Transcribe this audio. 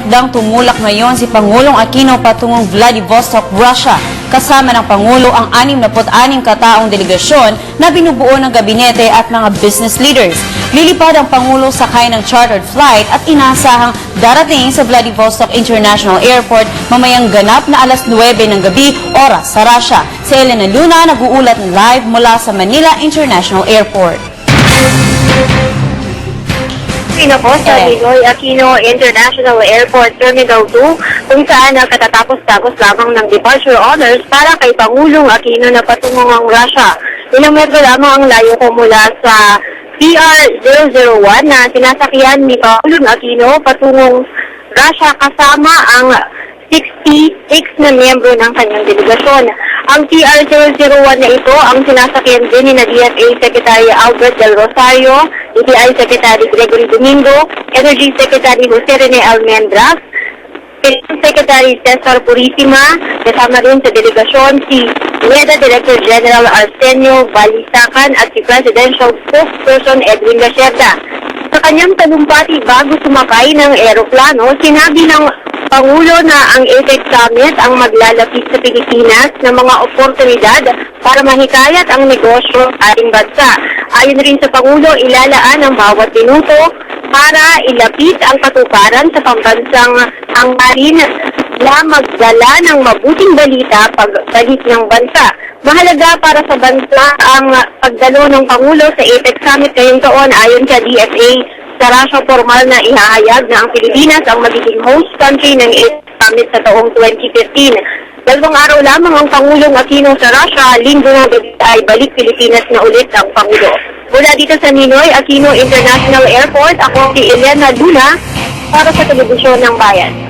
takdang tumulak ngayon si Pangulong Aquino patungong Vladivostok, Russia. Kasama ng Pangulo ang 66 kataong delegasyon na binubuo ng gabinete at mga business leaders. Lilipad ang Pangulo sakay ng chartered flight at inasahang darating sa Vladivostok International Airport mamayang ganap na alas 9 ng gabi oras sa Russia. Si Elena Luna nag-uulat live mula sa Manila International Airport. Pino po sa. Ninoy Aquino International Airport Terminal 2 kung saan ang katatapos-tapos lamang ng departure honors para kay Pangulong Aquino na patungong ang Russia. Ilang metro lamang ang layo ko mula sa PR001 na sinasakyan ni Pangulong Aquino patungong Russia kasama ang 66 na miyembro ng kanyang delegasyon. Ang TR-001 na ito ang sinasakyan din ni na DFA Secretary Albert Del Rosario, DTI Secretary Gregory Domingo, Energy Secretary Jose Rene Almendras, Philippine Secretary Cesar Purisima, kasama rin sa delegasyon si NEDA Director General Arsenio Balisacan at si Presidential Spokesperson Edwin Gacerda. Sa kanyang talumpati bago sumakay ng eroplano, sinabi ng Pangulo na ang APEC Summit ang maglalapit sa Pilipinas ng mga oportunidad para mahikayat ang negosyo sa ating bansa. Ayon rin sa Pangulo, ilalaan ang bawat minuto para ilapit ang katuparan sa pambansang hanggarin na magdala ng mabuting balita pagbalik ng bansa. Mahalaga para sa bansa ang pagdalo ng Pangulo sa APEC Summit ngayong taon ayon sa DFA sa Russia formal na ihahayag na ang Pilipinas ang magiging host country ng APEC Summit sa taong 2015. Dalawang araw lamang ang Pangulong Aquino sa Russia, linggo ng gabi ay balik Pilipinas na ulit ang Pangulo. Mula dito sa Ninoy Aquino International Airport, ako si Elena Luna para sa Telebisyon ng Bayan.